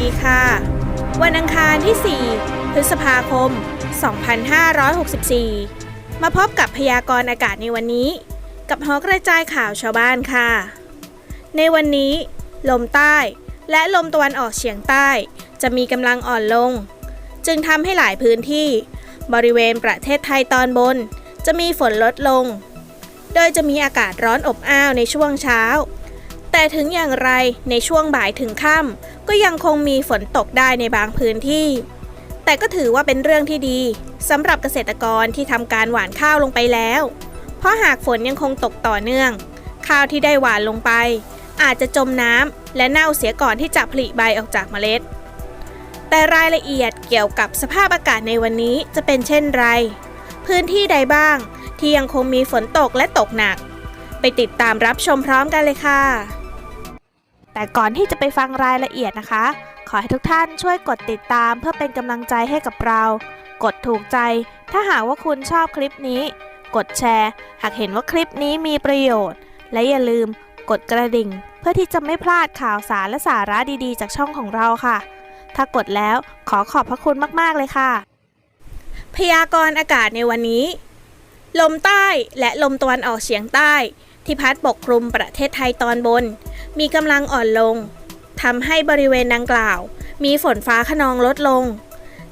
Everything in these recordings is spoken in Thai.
ดีค่ะ วันอังคารที่ 4 พฤษภาคม 2564 มาพบกับพยากรณ์อากาศในวันนี้ กับหอกระจายข่าวชาวบ้านค่ะ ในวันนี้ ลมใต้ และลมตะวันออกเฉียงใต้ จะมีกำลังอ่อนลง จึงทำให้หลายพื้นที่ บริเวณประเทศไทยตอนบน จะมีฝนลดลง โดยจะมีอากาศร้อนอบอ้าวในช่วงเช้า แต่ถึงอย่างไรในช่วงบ่ายถึงค่ำก็ยังคงมีฝนตกได้ในบางพื้นที่ แต่ก็ถือว่าเป็นเรื่องที่ดีสำหรับเกษตรกรที่ทำการหว่านข้าวลงไปแล้ว เพราะหากฝนยังคงตกต่อเนื่อง ข้าวที่ได้หว่านลงไป อาจจะจมน้ำและเน่าเสียก่อนที่จะผลิใบออกจากเมล็ด แต่รายละเอียดเกี่ยวกับสภาพอากาศในวันนี้จะเป็นเช่นไร พื้นที่ใดบ้าง ที่ยังคงมีฝนตกและตกหนัก ไปติดตามรับชมพร้อมกันเลยค่ะ แต่ก่อนที่จะไปฟังรายละเอียดนะคะ ขอให้ทุกท่านช่วยกดติดตามเพื่อเป็นกำลังใจให้กับเรา กดถูกใจ ถ้าหากว่าคุณชอบคลิปนี้ กดแชร์ หากเห็นว่าคลิปนี้มีประโยชน์ และอย่าลืมกดกระดิ่ง เพื่อที่จะไม่พลาดข่าวสารและสาระดีๆ จากช่องของเราค่ะ ถ้ากดแล้วขอขอบพระคุณมากๆเลยค่ะ พยากรณ์อากาศในวันนี้ ลมใต้และลมตะวันออกเฉียงใต้ ที่พัดปกคลุมประเทศไทยตอนบน มีกำลังอ่อนลงทำให้บริเวณดังกล่าว มีฝนฟ้าขนองลดลง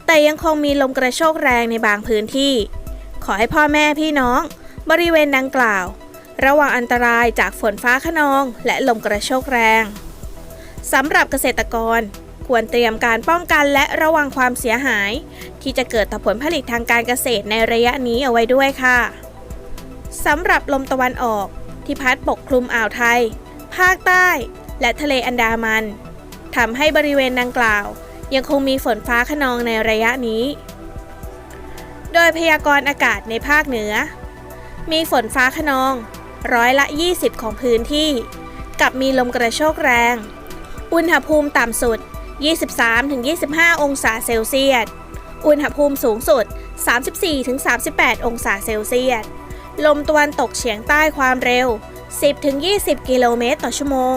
แต่ยังคงมีลมกระโชกแรงในบางพื้นที่ ขอให้พ่อแม่พี่น้อง บริเวณดังกล่าว ระวังอันตรายจากฝนฟ้าขนองและลมกระโชกแรงสำหรับเกษตรกรควรเตรียมการป้องกันและระวังความเสียหาย ที่จะเกิดต่อผลผลิตทางการเกษตรในระยะนี้เอาไว้ด้วยค่ะสำหรับลมตะวันออก ที่พัดปกคลุมอ่าวไทย ภาคใต้ และทะเลอันดามันทำให้บริเวณดังกล่าว ยังคงมีฝนฟ้าขนองในระยะนี้ โดยพยากรณ์อากาศในภาคเหนือ มีฝนฟ้าขนอง ร้อยละ 20 ของพื้นที่ กับมีลมกระโชกแรง อุณหภูมิต่ำสุด 23-25 องศาเซลเซียส อุณหภูมิสูงสุด 34-38 องศาเซลเซียส ลมตะวันตกเฉียงใต้ความเร็ว 10-20 กิโลเมตรต่อชั่วโมง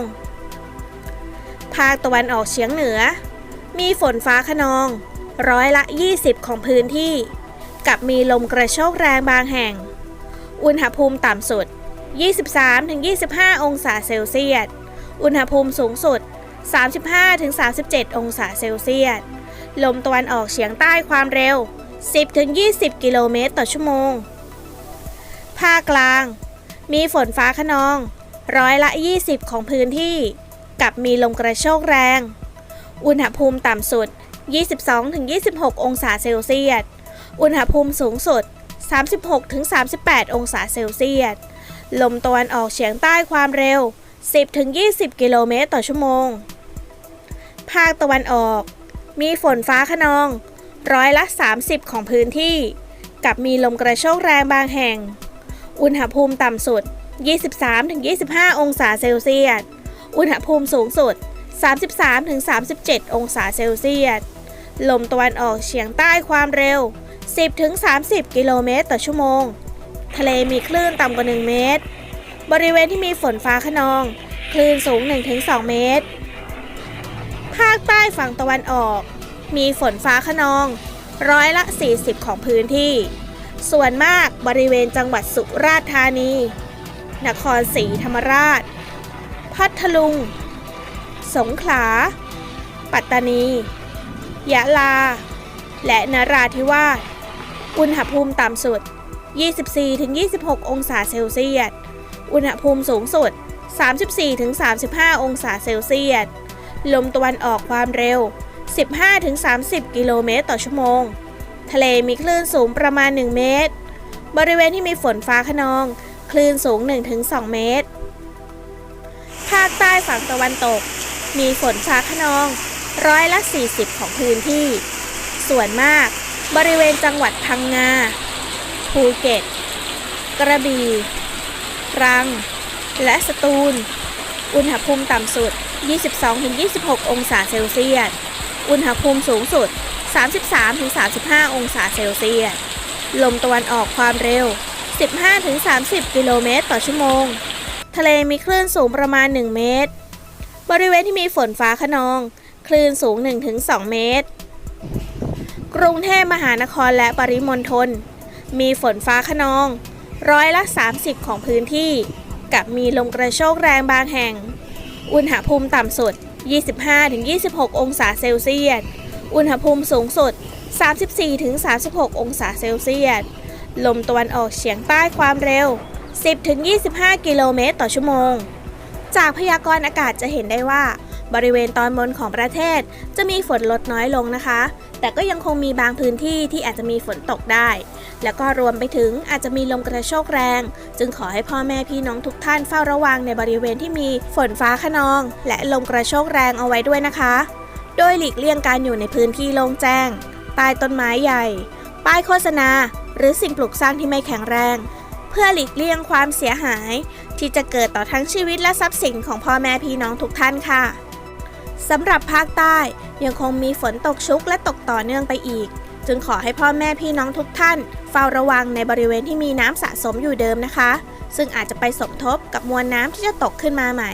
ภาคตะวันออกเฉียงเหนือ มีฝนฟ้าขนอง ร้อยละ 20 ของพื้นที่ กับมีลมกระโชกแรงบางแห่ง อุณหภูมิต่ำสุด 23-25 องศาเซลเซียส อุณหภูมิสูงสุด 35-37 องศาเซลเซียส ลมตะวันออกเฉียงใต้ความเร็ว 10-20 กิโลเมตรต่อชั่วโมง ภาคกลาง มีฝนฟ้าขนอง ร้อยละ 20 ของพื้นที่ กับมีลมกระโชกแรง อุณหภูมิต่ำสุด 22-26 องศาเซลเซียส อุณหภูมิสูงสุด 36-38 องศาเซลเซียส ลมตะวันออกเฉียงใต้ความเร็ว 10-20 กิโลเมตรต่อชั่วโมง ภาคตะวันออก มีฝนฟ้าขนอง ร้อยละ 30 ของพื้นที่ กับมีลมกระโชกแรงบางแห่ง อุณหภูมิต่ำสุด 23-25 องศาเซลเซียส อุณหภูมิสูงสุด 33-37 องศาเซลเซียส ลมตะวันออกเฉียงใต้ความเร็ว 10-30 กิโลเมตรต่อชั่วโมง ทะเลมีคลื่นต่ำกว่า 1 เมตร บริเวณที่มีฝนฟ้าขนอง คลื่นสูง 1-2 เมตร ภาคใต้ฝั่งตะวันออก มีฝนฟ้าขนอง ร้อยละ 40 ของพื้นที่ ส่วนมากบริเวณจังหวัดสุราษฎร์ธานี นครศรีธรรมราช พัทลุง สงขลา ปัตตานี ยะลา และนราธิวาส อุณหภูมิต่ำสุด 24-26 องศาเซลเซียส อุณหภูมิสูงสุด 34-35 องศาเซลเซียส ลมตะวันออกความเร็ว 15-30 กิโลเมตรต่อชั่วโมง ทะเลมีคลื่นสูงประมาณ 1 เมตร บริเวณที่มีฝนฟ้าขนอง คลื่นสูง 1-2 เมตร ภาคใต้ฝั่งตะวันตก มีฝนฟ้าขนอง ร้อยละ 40 ของพื้นที่ ส่วนมาก บริเวณจังหวัดพังงา ภูเก็ต กระบี่ตรัง และสตูล อุณหภูมิต่ำสุด 22-26 องศาเซลเซียส อุณหภูมิสูงสุด 33-35 องศาเซลเซียส ลมตะวันออกความเร็ว 15-30 กิโลเมตรต่อชั่วโมง ทะเลมีคลื่นสูงประมาณ 1 เมตร บริเวณที่มีฝนฟ้าขนอง คลื่นสูง 1-2 เมตร กรุงเทพมหานครและปริมณฑล มีฝนฟ้าขนอง ร้อยละ 30 ของพื้นที่ กับมีลมกระโชกแรงบางแห่ง อุณหภูมิต่ำสุด 25-26 องศาเซลเซียส อุณหภูมิสูงสุด 34-36 องศาเซลเซียส ลมตะวันออกเฉียงใต้ความเร็ว 10-25 กิโลเมตรต่อชั่วโมง จากพยากรณ์อากาศจะเห็นได้ว่า บริเวณตอนบนของประเทศจะมีฝนลดน้อยลงนะคะ แต่ก็ยังคงมีบางพื้นที่ที่อาจจะมีฝนตกได้ แล้วก็รวมไปถึงอาจจะมีลมกระโชกแรง จึงขอให้พ่อแม่พี่น้องทุกท่านเฝ้าระวังในบริเวณที่มีฝนฟ้าขนอง และลมกระโชกแรงเอาไว้ด้วยนะคะ โดยหลีกเลี่ยงการอยู่ในพื้นที่โล่งแจ้ง ใต้ต้นไม้ใหญ่ ป้ายโฆษณา หรือสิ่งปลูกสร้างที่ไม่แข็งแรง เพื่อหลีกเลี่ยงความเสียหาย ที่จะเกิดต่อทั้งชีวิตและทรัพย์สินของพ่อแม่พี่น้องทุกท่านค่ะสำหรับภาคใต้ยังคงมีฝนตกชุกและตกต่อเนื่องไปอีก จึงขอให้พ่อแม่พี่น้องทุกท่าน เฝ้าระวังในบริเวณที่มีน้ำสะสมอยู่เดิมนะคะ ซึ่งอาจจะไปสมทบกับมวลน้ำที่จะตกขึ้นมาใหม่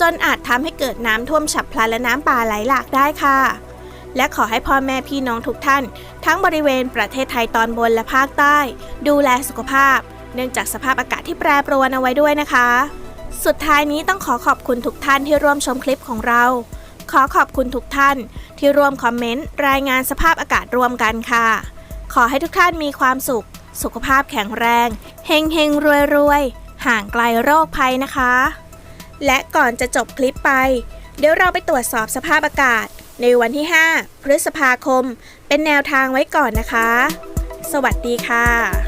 จนอาจทำให้เกิดน้ำท่วมฉับพลันและน้ำป่าไหลหลากได้ค่ะ และขอให้พ่อแม่พี่น้องทุกท่าน ทั้งบริเวณประเทศไทยตอนบนและภาคใต้ ดูแลสุขภาพ เนื่องจากสภาพอากาศที่แปรปรวนเอาไว้ด้วยนะคะ สุดท้ายนี้ต้องขอขอบคุณทุกท่านที่ร่วมชมคลิปของเรา ขอขอบคุณทุกท่าน ที่ร่วมคอมเมนต์รายงานสภาพอากาศร่วมกันค่ะ ขอให้ทุกท่านมีความสุข สุขภาพแข็งแรงเฮงเฮงรวยรวยห่างไกลโรคภัยนะคะ และก่อนจะจบคลิปไป เดี๋ยวเราไปตรวจสอบสภาพอากาศ ในวันที่ 5 พฤษภาคม เป็นแนวทางไว้ก่อนนะคะ สวัสดีค่ะ